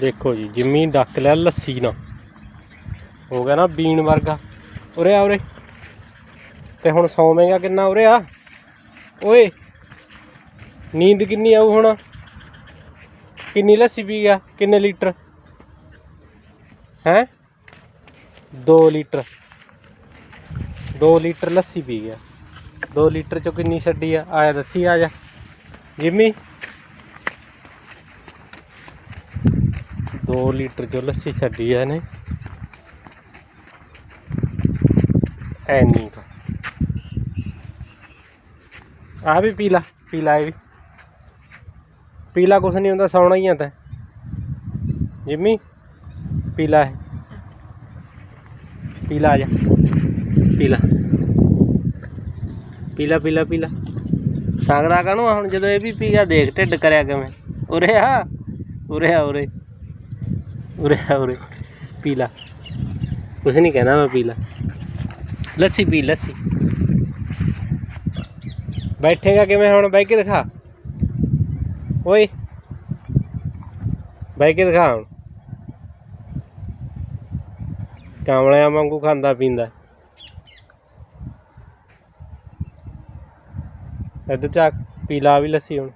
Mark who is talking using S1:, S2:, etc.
S1: ਦੇਖੋ ਜੀ, Jimmy duck ਲਿਆ ਲੱਸੀ ਨਾ ਹੋ ਗਿਆ ਨਾ ਬੀਨ ਵਰਗਾ। ਉਰੇ ਆ ਉਰੇ। ਤੇ ਹੁਣ ਸੌਵੇਂਗਾ ਕਿੰਨਾ ਉਰੇ ਆ? ਓਏ, ਨੀਂਦ ਕਿੰਨੀ ਆਊ ਹੁਣ? ਕਿੰਨੀ ਲੱਸੀ ਪੀ ਗਿਆ? ਕਿੰਨੇ ਲੀਟਰ? ਹੈ? 2 ਲੀਟਰ। 2 ਲੀਟਰ ਲੱਸੀ ਪੀ ਗਿਆ। 2 ਲੀਟਰ ਚੋਂ ਕਿੰਨੀ ਛੱਡੀ ਆ? ਆਇਆ ਦੱਸੀ, ਆ ਜਾ। ਜਿੰਮੀ 2 ਲੀਟਰ ਚੋਂ ਲੱਸੀ ਛੱਡੀ ਆ ਇਹਨੇ। ਐਨੀ ਆ ਵੀ ਪੀਲਾ ਵੀ। ਪੀ ਕੁਛ ਨਹੀਂ ਹੁੰਦਾ, ਸੌਣਾ ਹੀ ਆ ਤਾਂ। ਜਿੰਮੀ, ਪੀਲਾ ਲਾ ਇਹ ਆ ਜਾ। ਪੀਲਾ। ਪੀਲਾ ਪੀਲਾ ਪੀਲਾ। ਪੀ ਲਾ ਹੁਣ ਜਦੋਂ ਇਹ ਵੀ ਪੀ ਦੇਖ, ਢਿੱਡ ਕਰਿਆ ਕਿਵੇਂ। ਉਰੇ ਆ ਉਰੇ ਆ, ਉਰੇ। ਉਰੇ ਆ, ਉਰੇ। ਪੀ ਲਾ ਕੁਛ ਨਹੀਂ ਕਹਿਣਾ ਮੈਂ ਪੀ ਲਾ ਲੱਸੀ ਪੀ, ਲੱਸੀ। ਬੈਠੇਗਾ ਕਿਵੇਂ ਹੁਣ? ਬਹਿ ਕੇ ਦਿਖਾ। ਓਏ। ਬਹਿ ਕੇ ਦਿਖਾ ਹੁਣ। ਕਾਮਲਿਆਂ ਵਾਂਗੂ ਖਾਂਦਾ ਪੀਂਦਾ। ਇੱਧਰ ਚੱਕ। ਪੀ ਲਾ ਵੀ ਲੱਸੀ ਹੁਣ।